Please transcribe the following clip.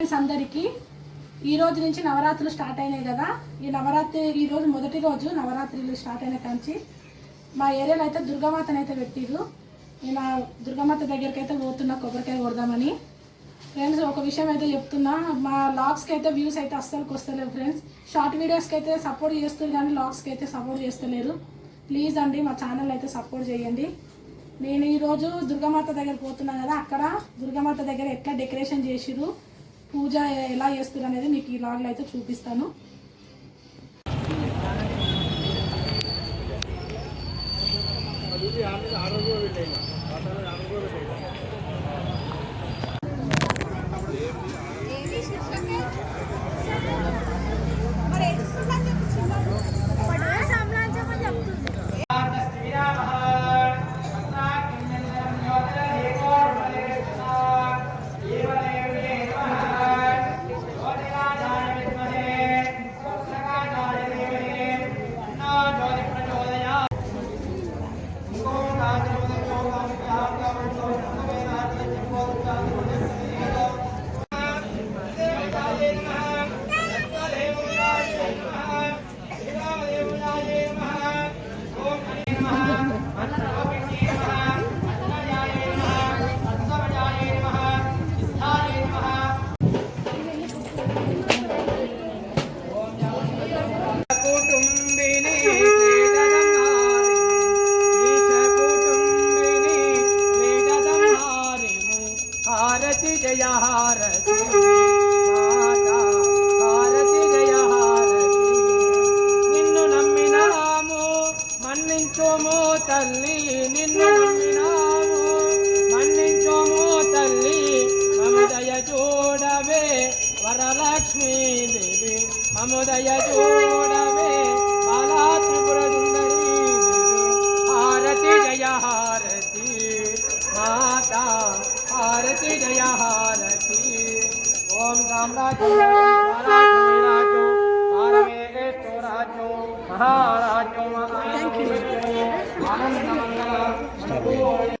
Friends అందరికీ ఈ రోజు నుంచి నవరాత్రులు స్టార్ట్ అయినాయి కదా. ఈ నవరాత్రి ఈ రోజు మొదటి రోజు నవరాత్రులు స్టార్ట్ అయిన కాంచి మా ఏరియాలో అయితే దుర్గామాతను అయితే పెట్టిరు నేను ఆ దుర్గామాత దగ్గరికి అయితే పోతున్నా కొబ్బరికాయ కొడదామని. ఫ్రెండ్స్ ఒక విషయం అయితే చెప్తున్నా. మా లాగ్స్కి అయితే వ్యూస్ అయితే అస్సలు వస్తలేవు ఫ్రెండ్స్. షార్ట్ వీడియోస్కి అయితే సపోర్ట్ చేస్తారు కానీ లాగ్స్కి అయితే సపోర్ట్ చేస్తలేరు. ప్లీజ్ అండి మా ఛానల్ అయితే సపోర్ట్ చేయండి. నేను ఈరోజు దుర్గామాత దగ్గర పోతున్నా కదా అక్కడ దుర్గామాత దగ్గర ఎట్లా డెకరేషన్ చేసిరు పూజ ఎలా చేస్తారు అనేది మీకు ఈ లాగ్లో అయితే చూపిస్తాను. కుటుంబిని తల్లి నిన్ను నమ్మినాము. మన్నించోము తల్లి మమదయ చూడవే. వరలక్ష్మీ దేవి మమదయ చూడవే. బాలా త్రిపుర సుందరి హారతి జయ హారతి. మాతా హారతి జయ హారతి. ఓం సామ్రాజ్యం రాజో రాజో మహారాజో మహారాజో. ఆనందమంగళ